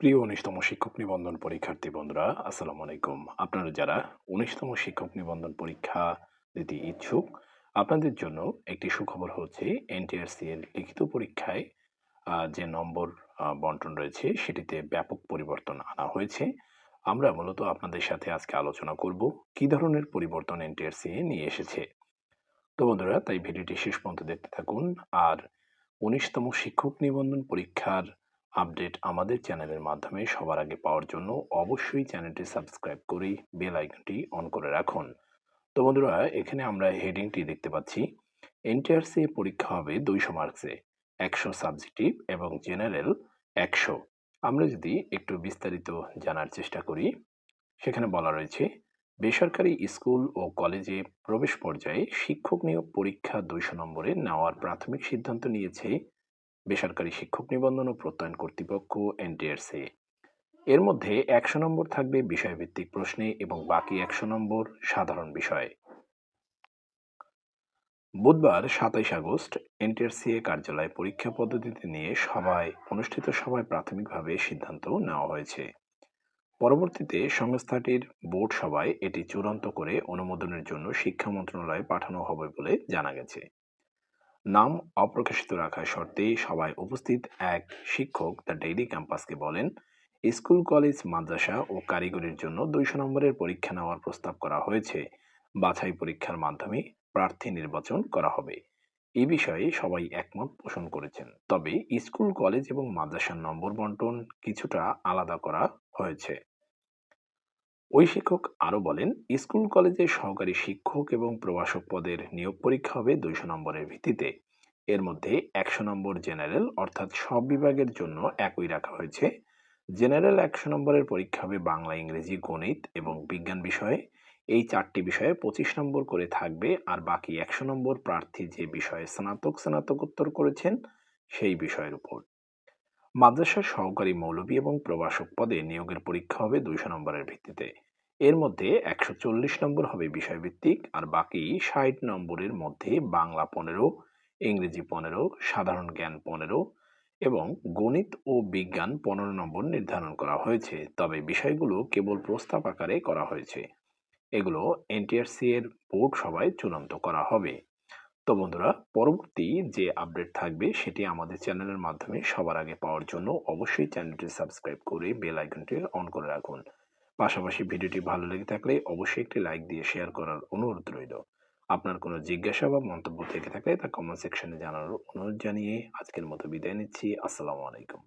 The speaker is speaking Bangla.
প্রিয় উনিশতম শিক্ষক নিবন্ধন পরীক্ষার্থী বন্ধুরা, আসসালামু আলাইকুম। আপনারা যারা উনিশতম শিক্ষক নিবন্ধন পরীক্ষা দিতে ইচ্ছুক, আপনাদের জন্য একটি সুখবর হচ্ছে এনটিআরসি এর লিখিত পরীক্ষায় যে নম্বর বন্টন রয়েছে, সেটিতে ব্যাপক পরিবর্তন আনা হয়েছে। আমরা মূলত আপনাদের সাথে আজকে আলোচনা করব, কি ধরনের পরিবর্তন এনটিআরসি নিয়ে এসেছে। তো বন্ধুরা, তাই ভিডিওটি শেষ পর্যন্ত দেখতে থাকুন। আর উনিশতম শিক্ষক নিবন্ধন পরীক্ষার আপডেট আমাদের চ্যানেলের মাধ্যমে সবার আগে পাওয়ার জন্য অবশ্যই চ্যানেলটি সাবস্ক্রাইব করে বেল আইকনটি অন করে রাখুন। তো বন্ধুরা, এখানে আমরা হেডিংটি দেখতে পাচ্ছি। এনটিআরসি পরীক্ষা হবে দুইশো মার্কসে, একশো সাবজেক্টিভ এবং জেনারেল একশো। আমরা যদি একটু বিস্তারিত জানার চেষ্টা করি, সেখানে বলা রয়েছে, বেসরকারি স্কুল ও কলেজে প্রবেশ পর্যায়ে শিক্ষক নিয়োগ পরীক্ষা দুইশো নম্বরে নেওয়ার প্রাথমিক সিদ্ধান্ত নিয়েছে বেসরকারি শিক্ষক নিবন্ধন ও প্রত্যয়ন কর্তৃপক্ষ, এনটিআরসি। এর মধ্যে একশো নম্বর থাকবে বিষয়ভিত্তিক প্রশ্নে এবং বাকি একশো নম্বর সাধারণ বিষয়। বুধবার সাতাইশ আগস্ট এনটিআরসিএ কার্যালয়ে পরীক্ষা পদ্ধতিতে নিয়ে সভায়, অনুষ্ঠিত সভায় প্রাথমিকভাবে সিদ্ধান্ত নেওয়া হয়েছে। পরবর্তীতে সংস্থাটির বোর্ড সভায় এটি চূড়ান্ত করে অনুমোদনের জন্য শিক্ষা মন্ত্রণালয়ে পাঠানো হবে বলে জানা গেছে। নাম অপ্রকাশিত রাখার শর্তে সবাই উপস্থিত এক শিক্ষক দ্য ডেইলি ক্যাম্পাসকে বলেন, স্কুল, কলেজ, মাদ্রাসা ও কারিগরির জন্য দুইশো নম্বরের পরীক্ষা নেওয়ার প্রস্তাব করা হয়েছে। বাছাই পরীক্ষার মাধ্যমে প্রার্থী নির্বাচন করা হবে। এ বিষয়ে সবাই একমত পোষণ করেছেন। তবে স্কুল, কলেজ এবং মাদ্রাসার নম্বর বন্টন কিছুটা আলাদা করা হয়েছে। ওই শিক্ষক আরও বলেন, স্কুল, কলেজে সহকারী শিক্ষক এবং প্রভাষক পদের নিয়োগ পরীক্ষা হবে দুইশো নম্বরের ভিত্তিতে। এর মধ্যে একশো নম্বর জেনারেল, অর্থাৎ সব বিভাগের জন্য একই রাখা হয়েছে। জেনারেল একশো নম্বরের পরীক্ষা হবে বাংলা, ইংরেজি, গণিত এবং বিজ্ঞান বিষয়ে। এই চারটি বিষয়ে পঁচিশ নম্বর করে থাকবে আর বাকি একশো নম্বর প্রার্থী যে বিষয়ে স্নাতক, স্নাতকোত্তর করেছেন, সেই বিষয়ের উপর। মাদ্রাসার সহকারী মৌলভী এবং প্রভাষক পদে নিয়োগের পরীক্ষা হবে দুইশো নম্বরের ভিত্তিতে। এর মধ্যে একশো চল্লিশ নম্বর হবে বিষয়ভিত্তিক আর বাকি ষাট নম্বরের মধ্যে বাংলা পনেরো, ইংরেজি পনেরো, সাধারণ জ্ঞান পনেরো এবং গণিত ও বিজ্ঞান পনেরো নম্বর নির্ধারণ করা হয়েছে। তবে বিষয়গুলো কেবল প্রস্তাব আকারে করা হয়েছে। এগুলো এনটিআরসি এর বোর্ড সভায় চূড়ান্ত করা হবে। তো বন্ধুরা, পরবর্তী যে আপডেট থাকবে সেটি আমাদের চ্যানেলের মাধ্যমে সবার আগে পাওয়ার জন্য অবশ্যই চ্যানেলটি সাবস্ক্রাইব করে বেল আইকনটি অন করে রাখুন। পাশাপাশি ভিডিওটি ভালো লেগে থাকলে অবশ্যই একটি লাইক দিয়ে শেয়ার করার অনুরোধ রইল। আপনার কোনো জিজ্ঞাসা বা মন্তব্য থেকে থাকলে তা কমেন্ট সেকশনে জানানোর অনুরোধ জানিয়ে আজকের মতো বিদায় নিচ্ছি। আসসালামু আলাইকুম।